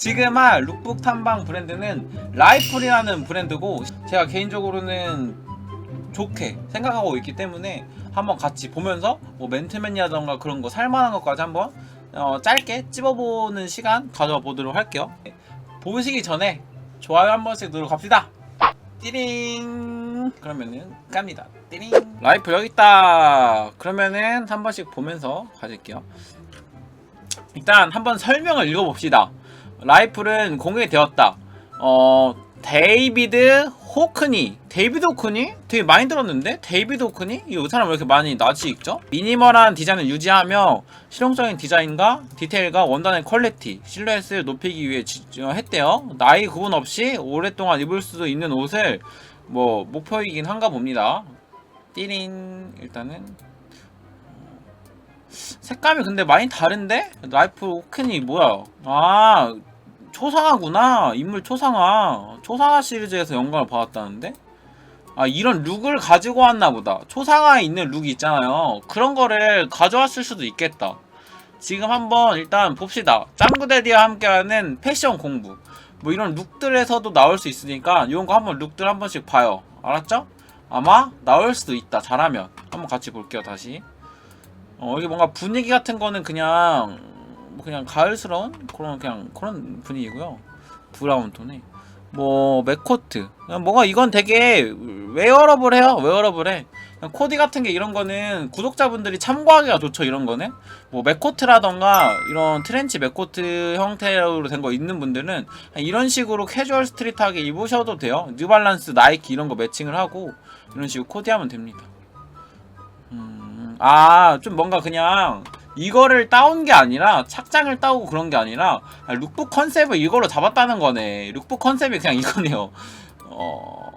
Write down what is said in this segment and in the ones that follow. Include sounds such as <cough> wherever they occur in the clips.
지금 할 룩북 탐방 브랜드는 라이플이라는 브랜드고 제가 개인적으로는 좋게 생각하고 있기 때문에 한번 같이 보면서 뭐 멘트맨이라던가 그런 거 살만한 것까지 한번 어, 짧게 찝어보는 시간 가져보도록 할게요. 보시기 전에 좋아요 한 번씩 누르고 갑시다. 띠링 그러면은 깝니다. 띠링 라이프 여기 있다. 그러면은 한 번씩 보면서 가질게요. 일단 한번 설명을 읽어봅시다. 라이플은 공개되었다. 어 데이비드 호크니 데이비드 호크니? 되게 많이 들었는데? 데이비드 호크니? 이 사람 왜 이렇게 많이 낯이 익죠? 미니멀한 디자인을 유지하며 실용적인 디자인과 디테일과 원단의 퀄리티, 실루엣을 높이기 위해 지- 어, 했대요. 나이 구분 없이 오랫동안 입을 수도 있는 옷을 뭐 목표이긴 한가 봅니다. 띠린 일단은 색감이 근데 많이 다른데? 라이프 호크니 뭐야? 아 초상화구나. 인물 초상화. 초상화 시리즈에서 영감을 받았다는데? 아 이런 룩을 가지고 왔나 보다. 초상화에 있는 룩이 있잖아요. 그런 거를 가져왔을 수도 있겠다. 지금 한번 일단 봅시다. 짱구데디와 함께하는 패션 공부. 뭐 이런 룩들에서도 나올 수 있으니까 이런 거 한번 룩들 한 번씩 봐요. 알았죠? 아마 나올 수도 있다. 잘하면. 한번 같이 볼게요 다시. 어 이게 뭔가 분위기 같은 거는 그냥 뭐 그냥 가을스러운 그런 그냥 그런 분위기고요. 브라운 톤에 뭐 맥코트 뭐가 이건 되게 웨어러블해요. 웨어러블해. 코디 같은 게 이런 거는 구독자분들이 참고하기가 좋죠. 이런 거는 뭐 맥코트라던가 이런 트렌치 맥코트 형태로 된 거 있는 분들은 이런 식으로 캐주얼 스트릿하게 입으셔도 돼요. 뉴발란스, 나이키 이런 거 매칭을 하고 이런 식으로 코디하면 됩니다. 음, 아, 좀 뭔가 그냥 이거를 따온 게 아니라 착장을 따오고 그런 게 아니라 아, 룩북 컨셉을 이걸로 잡았다는 거네. 룩북 컨셉이 그냥 이거네요. 어,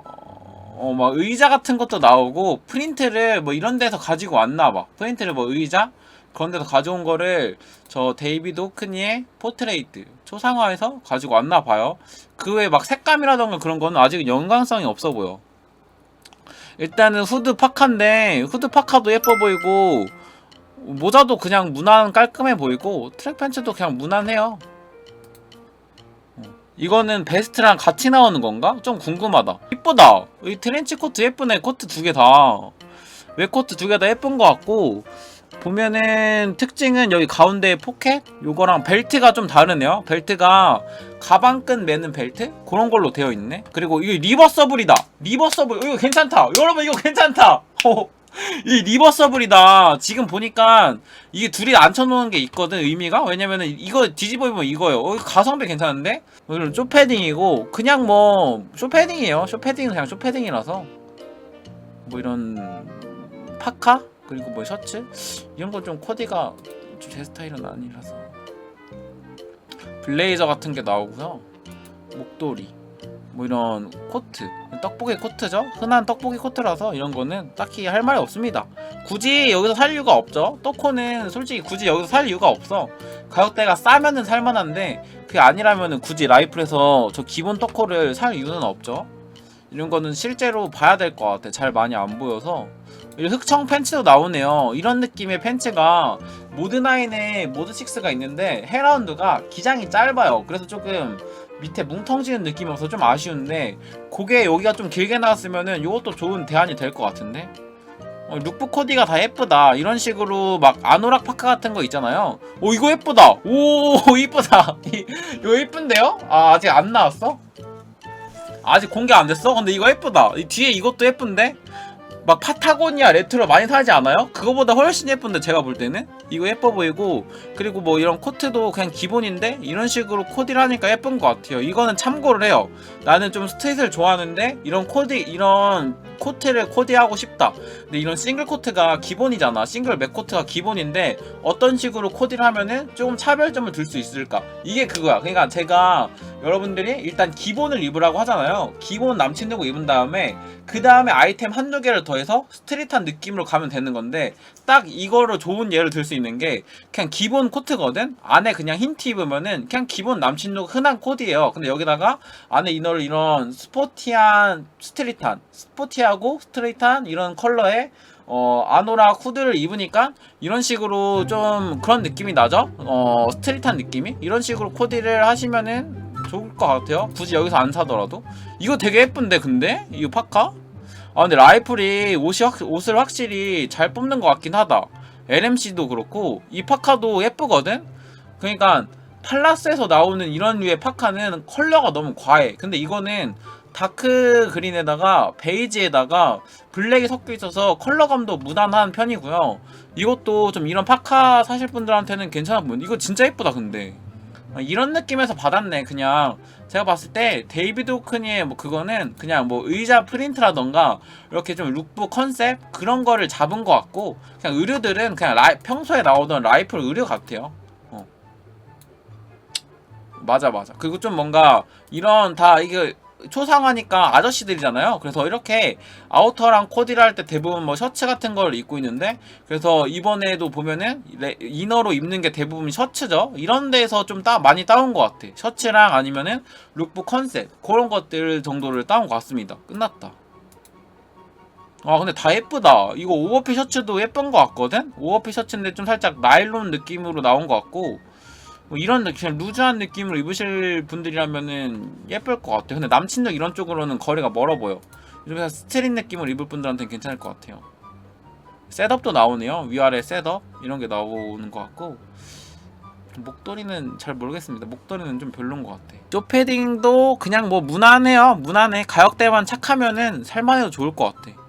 어, 막 의자 같은 것도 나오고 프린트를 뭐 이런 데서 가지고 왔나 봐. 프린트를 뭐 의자 그런 데서 가져온 거를 저 데이비드 호크니의 포트레이트 초상화에서 가지고 왔나 봐요. 그 외에 막 색감이라던가 그런 거는 아직 연관성이 없어 보여. 일단은 후드 파카인데 후드 파카도 예뻐 보이고 모자도 그냥 무난 깔끔해 보이고 트랙 팬츠도 그냥 무난해요. 어, 이거는 베스트랑 같이 나오는 건가? 좀 궁금하다. 이쁘다. 이 트렌치 코트 예쁘네. 코트 두 개 다. 왜 코트 두 개 다 예쁜 것 같고 보면은 특징은 여기 가운데 포켓 요거랑 벨트가 좀 다르네요. 벨트가 가방끈 매는 벨트 그런 걸로 되어 있네. 그리고 이게 리버서블이다. 리버서블 이거 괜찮다. 여러분 이거 괜찮다. <laughs> 어, <laughs> 이 리버서블이다. 지금 보니까 이게 둘이 앉혀놓은 게 있거든 의미가 왜냐면은 이거 뒤집어 보면 이거예요. 어, 가성비 괜찮은데? 이건 쇼패딩이고 그냥 뭐 쇼패딩이에요. 쇼패딩은 그냥 쇼패딩이라서 뭐 이런 파카 그리고 뭐 셔츠 이런 거좀 코디가 좀 제 스타일은 아니라서 블레이저 같은 게 나오고요. 목도리 뭐 이런 코트 떡볶이 코트죠? 흔한 떡볶이 코트라서 이런 거는 딱히 할 말이 없습니다. 굳이 여기서 살 이유가 없죠. 떡코는 솔직히 굳이 여기서 살 이유가 없어. 가격대가 싸면은 살만한데 그게 아니라면은 굳이 라이플에서 저 기본 떡코를 살 이유는 없죠. 이런 거는 실제로 봐야 될 것 같아. 잘 많이 안 보여서. 이 흑청 팬츠도 나오네요. 이런 느낌의 팬츠가 모드나인에 모드6가 있는데 헤라운드가 기장이 짧아요. 그래서 조금 밑에 뭉텅지는 느낌이 없어서 좀 아쉬운데 그게 여기가 좀 길게 나왔으면은 이것도 좋은 대안이 될 것 같은데 어, 룩북 코디가 다 예쁘다 이런 식으로 막 아노락 파카 같은 거 있잖아요 오 이거 예쁘다 오 <laughs> 이쁘다 이- 이거 예쁜데요? 아 아직 안 나왔어? 아직 공개 안 됐어? 근데 이거 예쁘다 이 뒤에 이것도 예쁜데? 막 파타고니아 레트로 많이 사지 않아요? 그거보다 훨씬 예쁜데 제가 볼 때는? 이거 예뻐 보이고 그리고 뭐 이런 코트도 그냥 기본인데? 이런 식으로 코디를 하니까 예쁜 것 같아요. 이거는 참고를 해요. 나는 좀 스트릿을 좋아하는데 이런 코디 이런 코트를 코디하고 싶다. 근데 이런 싱글 코트가 기본이잖아. 싱글 맥 코트가 기본인데 어떤 식으로 코디를 하면은 조금 차별점을 둘수 있을까? 이게 그거야. 그러니까 제가 여러분들이 일단 기본을 입으라고 하잖아요. 기본 남친 들고 입은 다음에 그 다음에 아이템 한두 개를 더 해서 스트릿한 느낌으로 가면 되는 건데 딱 이거로 좋은 예를 들 수 있는 게 그냥 기본 코트거든 안에 그냥 흰 티 입으면은 그냥 기본 남친 룩 흔한 코디예요 근데 여기다가 안에 이너를 이런 스포티한 스트릿한 스포티하고 스트레이트한 이런 컬러의 어 아노락 후드를 입으니까 이런 식으로 좀 그런 느낌이 나죠? 어 스트릿한 느낌이 이런 식으로 코디를 하시면은 좋을 것 같아요. 굳이 여기서 안 사더라도 이거 되게 예쁜데 근데 이 파카? 아 근데 라이플이 옷이 확, 옷을 확실히 잘 뽑는 것 같긴 하다. LMC도 그렇고 이 파카도 예쁘거든. 그러니까 팔라스에서 나오는 이런 류의 파카는 컬러가 너무 과해. 근데 이거는 다크 그린에다가 베이지에다가 블랙이 섞여 있어서 컬러감도 무난한 편이고요. 이것도 좀 이런 파카 사실 분들한테는 괜찮아 보여. 이거 진짜 예쁘다 근데. 아, 이런 느낌에서 받았네 그냥. 제가 봤을 때 데이비드 호크니의 뭐 그거는 그냥 뭐 의자 프린트라던가 이렇게 좀 룩북 컨셉 그런 거를 잡은 것 같고 그냥 의류들은 그냥 라이, 평소에 나오던 라이플 의류 같아요. 어. 맞아 맞아. 그리고 좀 뭔가 이런 다 이게 초상화니까 아저씨들이잖아요. 그래서 이렇게 아우터랑 코디를 할 때 대부분 뭐 셔츠 같은 걸 입고 있는데 그래서 이번에도 보면은 레- 이너로 입는 게 대부분 셔츠죠. 이런 데서 좀 따, 많이 따온 것 같아. 셔츠랑 아니면은 룩북 컨셉 그런 것들 정도를 따온 것 같습니다. 끝났다. 아 근데 다 예쁘다. 이거 오버핏 셔츠도 예쁜 것 같거든. 오버핏 셔츠인데 좀 살짝 나일론 느낌으로 나온 것 같고 뭐 이런 느낌, 루즈한 느낌으로 입으실 분들이라면은 예쁠 것 같아요. 근데 남친도 이런 쪽으로는 거리가 멀어 보여. 이러면서 스트릿 느낌을 입을 분들한테는 괜찮을 것 같아요. 셋업도 나오네요. 위아래 셋업 이런 게 나오는 것 같고 목도리는 잘 모르겠습니다. 목도리는 좀 별론 것 같아. 쪼 패딩도 그냥 뭐 무난해요. 무난해. 가격대만 착하면은 살만해도 좋을 것 같아.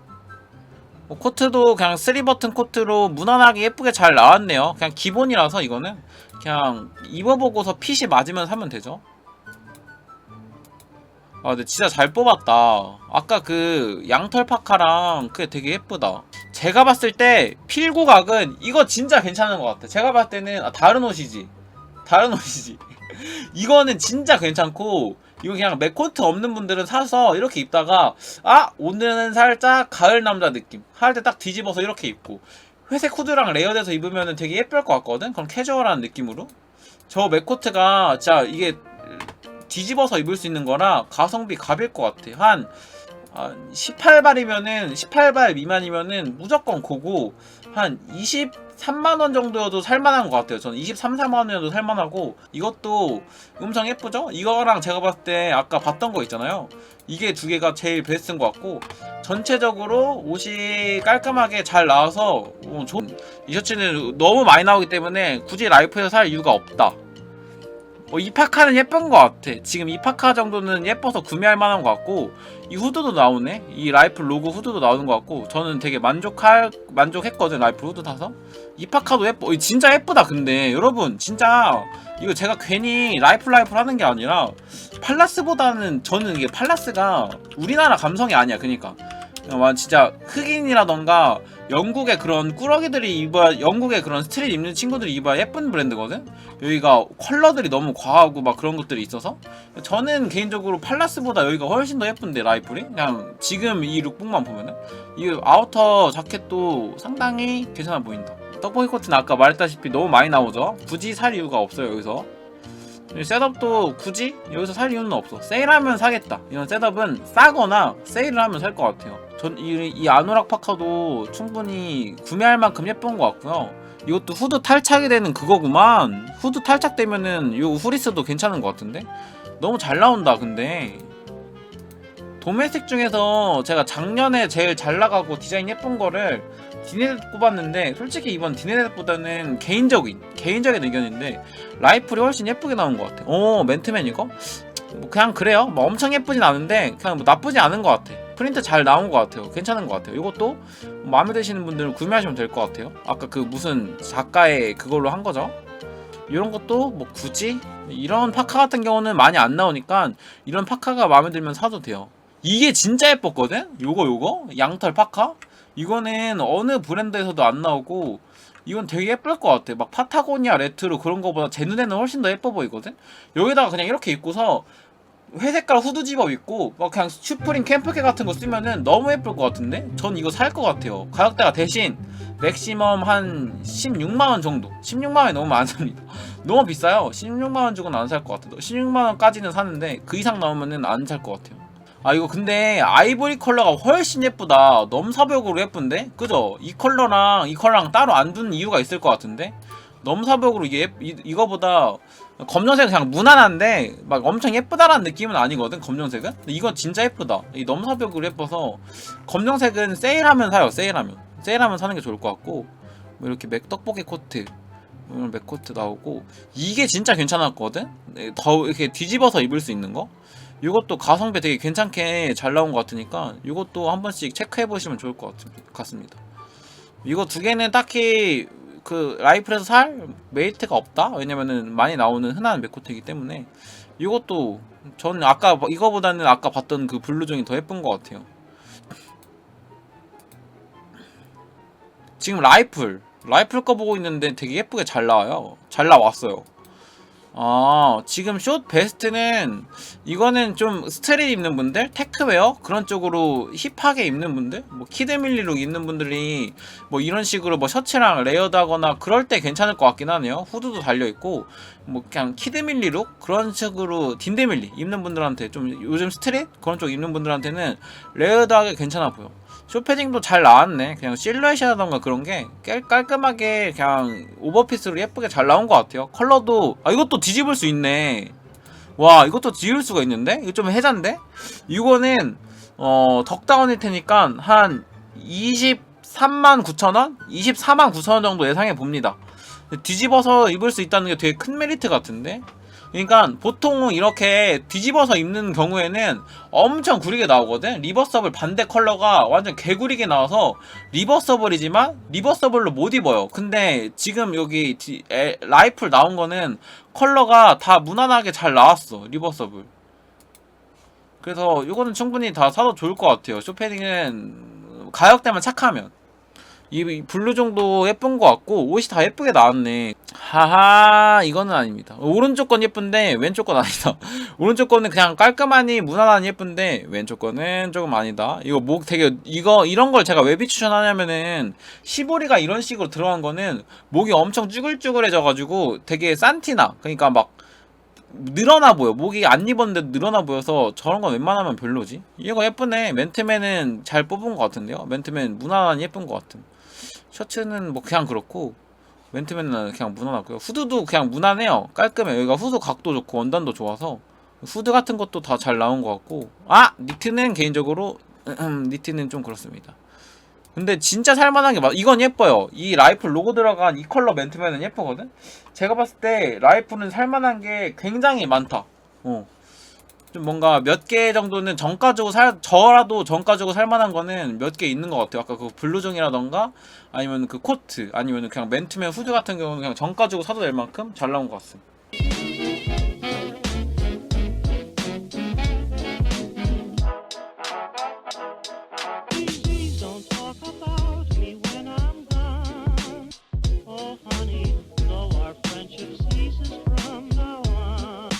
뭐 코트도 그냥 3버튼 코트로 무난하게 예쁘게 잘 나왔네요. 그냥 기본이라서 이거는 그냥 입어보고서 핏이 맞으면 사면 되죠. 아 근데 진짜 잘 뽑았다. 아까 그 양털 파카랑 그게 되게 예쁘다. 제가 봤을 때 필구각은 이거 진짜 괜찮은 것 같아. 제가 봤을 때는 아, 다른 옷이지. 다른 옷이지. <laughs> 이거는 진짜 괜찮고 이거 그냥 맥코트 없는 분들은 사서 이렇게 입다가 아 오늘은 살짝 가을 남자 느낌. 할 때 딱 뒤집어서 이렇게 입고. 회색 후드랑 레이어드해서 입으면 되게 예쁠 것 같거든? 그럼 캐주얼한 느낌으로. 저 맥코트가 진짜 이게 뒤집어서 입을 수 있는 거라 가성비 갑일 것 같아. 한 18발이면은 18발 미만이면은 무조건 고고 한 23만 원 정도여도 살만한 것 같아요. 저는 23, 4만 원이어도 살만하고 이것도 엄청 예쁘죠? 이거랑 제가 봤을 때 아까 봤던 거 있잖아요. 이게 두 개가 제일 베스트인 것 같고 전체적으로 옷이 깔끔하게 잘 나와서 어, 좋은 이 셔츠는 너무 많이 나오기 때문에 굳이 라이프에서 살 이유가 없다. 어, 이 파카는 예쁜 것 같아. 지금 이 파카 정도는 예뻐서 구매할 만한 것 같고 이 후드도 나오네. 이 라이플 로고 후드도 나오는 것 같고 저는 되게 만족할 만족했거든 라이플 후드 사서. 이 파카도 예뻐. 어, 진짜 예쁘다. 근데 여러분 진짜 이거 제가 괜히 라이플 라이플 하는 게 아니라 팔라스보다는 저는 이게 팔라스가 우리나라 감성이 아니야. 그니까. 와 진짜 흑인이라던가 영국의 그런 꾸러기들이 입어야 영국의 그런 스트릿 입는 친구들이 입어야 예쁜 브랜드거든? 여기가 컬러들이 너무 과하고 막 그런 것들이 있어서? 저는 개인적으로 팔라스보다 여기가 훨씬 더 예쁜데 라이플이? 그냥 지금 이 룩북만 보면은? 이 아우터 자켓도 상당히 괜찮아 보인다. 떡볶이 코트는 아까 말했다시피 너무 많이 나오죠? 굳이 살 이유가 없어요 여기서. 이 셋업도 굳이 여기서 살 이유는 없어. 세일하면 사겠다. 이런 셋업은 싸거나 세일을 하면 살 것 같아요. 전 이 이 아노락 파카도 충분히 구매할 만큼 예쁜 것 같고요. 이것도 후드 탈착이 되는 그거구만. 후드 탈착되면은 이 후리스도 괜찮은 것 같은데? 너무 잘 나온다 근데. 도메스틱 중에서 제가 작년에 제일 잘 나가고 디자인 예쁜 거를 디네댓 꼽았는데 솔직히 이번 디네댓보다는 개인적인 개인적인 의견인데 라이플이 훨씬 예쁘게 나온 것 같아. 오 맨트맨 이거? 뭐 그냥 그래요. 뭐 엄청 예쁘진 않은데 그냥 뭐 나쁘지 않은 것 같아. 프린트 잘 나온 것 같아요. 괜찮은 것 같아요. 이것도 마음에 드시는 분들은 구매하시면 될 것 같아요. 아까 그 무슨 작가의 그걸로 한 거죠. 이런 것도 뭐 굳이 이런 파카 같은 경우는 많이 안 나오니까 이런 파카가 마음에 들면 사도 돼요. 이게 진짜 예뻤거든? 요거 요거 양털 파카? 이거는 어느 브랜드에서도 안 나오고 이건 되게 예쁠 것 같아. 막 파타고니아 레트로 그런 거보다 제 눈에는 훨씬 더 예뻐 보이거든? 여기다가 그냥 이렇게 입고서 회색깔 후드 집업 입고 막 그냥 슈프림 캠프캐 같은 거 쓰면은 너무 예쁠 것 같은데? 전 이거 살 것 같아요. 가격대가 대신 맥시멈 한 16만원 정도. 16만원이 너무 안 삽니다. <laughs> 너무 비싸요. 16만원 주고는 안 살 것 같아요. 16만원까지는 사는데 그 이상 나오면은 안 살 것 같아요. 아 이거 근데 아이보리 컬러가 훨씬 예쁘다. 넘사벽으로 예쁜데? 그죠? 이 컬러랑 이 컬러랑 따로 안 두는 이유가 있을 것 같은데? 넘사벽으로 이게 예, 이, 이거보다 검정색은 그냥 무난한데 막 엄청 예쁘다라는 느낌은 아니거든 검정색은? 근데 이건 진짜 예쁘다. 이 넘사벽으로 예뻐서 검정색은 세일하면 사요 세일하면. 세일하면 사는 게 좋을 것 같고. 뭐 이렇게 맥 떡볶이 코트. 뭐 이런 맥 코트 나오고. 이게 진짜 괜찮았거든? 네, 더 이렇게 뒤집어서 입을 수 있는 거 이것도 가성비 되게 괜찮게 잘 나온 것 같으니까 이것도 한 번씩 체크해 보시면 좋을 것 같- 같습니다. 이거 두 개는 딱히 그 라이플에서 살 메리트가 없다. 왜냐면은 많이 나오는 흔한 맥코트이기 때문에 이것도 저는 아까 이거보다는 아까 봤던 그 블루종이 더 예쁜 것 같아요. 지금 라이플 라이플 거 보고 있는데 되게 예쁘게 잘 나와요. 잘 나왔어요. 아 지금 숏 베스트는 이거는 좀 스트릿 입는 분들? 테크웨어? 그런 쪽으로 힙하게 입는 분들? 뭐 키드밀리룩 입는 분들이 뭐 이런 식으로 뭐 셔츠랑 레이어드하거나 그럴 때 괜찮을 것 같긴 하네요. 후드도 달려 있고 뭐 그냥 키드밀리룩? 그런 식으로 딘데밀리 입는 분들한테 좀 요즘 스트릿? 그런 쪽 입는 분들한테는 레이어드하게 괜찮아 보여 쇼패딩도 잘 나왔네. 그냥 실루엣이라던가 그런 게 깔, 깔끔하게 그냥 오버피스로 예쁘게 잘 나온 것 같아요. 컬러도 아 이것도 뒤집을 수 있네. 와 이것도 뒤집을 수가 있는데 이거 좀 해잔데? 이거는 어 덕다운일 테니까 한 23만 9천 원, 24만 9천 원 정도 예상해 봅니다. 뒤집어서 입을 수 있다는 게 되게 큰 메리트 같은데? 그러니까 보통 이렇게 뒤집어서 입는 경우에는 엄청 구리게 나오거든. 리버서블 반대 컬러가 완전 개구리게 나와서 리버서블이지만 리버서블로 못 입어요. 근데 지금 여기 라이플 나온 거는 컬러가 다 무난하게 잘 나왔어. 리버서블. 그래서 이거는 충분히 다 사도 좋을 것 같아요. 쇼패딩은 가격대만 착하면. 이 블루 정도 예쁜 것 같고 옷이 다 예쁘게 나왔네. 하하 이거는 아닙니다. 오른쪽 건 예쁜데 왼쪽 건 아니다. <laughs> 오른쪽 거는 그냥 깔끔하니 무난하니 예쁜데 왼쪽 거는 조금 아니다. 이거 목 되게 이거 이런 걸 제가 왜 비추천하냐면은 시보리가 이런 식으로 들어간 거는 목이 엄청 쭈글쭈글해져 가지고 되게 산티나 그러니까 막 늘어나 보여. 목이 안 입었는데 늘어나 보여서 저런 건 웬만하면 별로지. 이거 예쁘네. 맨투맨은 잘 뽑은 것 같은데요. 맨투맨 무난하니 예쁜 것 같은. 셔츠는 뭐 그냥 그렇고 맨투맨은 그냥 무난하고요. 후드도 그냥 무난해요. 깔끔해. 여기가 후드 각도 좋고 원단도 좋아서 후드 같은 것도 다 잘 나온 것 같고 아 니트는 개인적으로 니트는 좀 그렇습니다. 근데 진짜 살만한 게 맞. 이건 예뻐요. 이 라이플 로고 들어간 이 컬러 맨투맨은 예쁘거든. 제가 봤을 때 라이플은 살만한 게 굉장히 많다. 어. 좀 뭔가 몇 개 정도는 정가 주고 살 저라도 정가 주고 살 만한 거는 몇 개 있는 것 같아요. 아까 그 블루종이라던가 아니면 그 코트 아니면 그냥 맨투맨 후드 같은 경우는 그냥 정가 주고 사도 될 만큼 잘 나온 것 같습니다.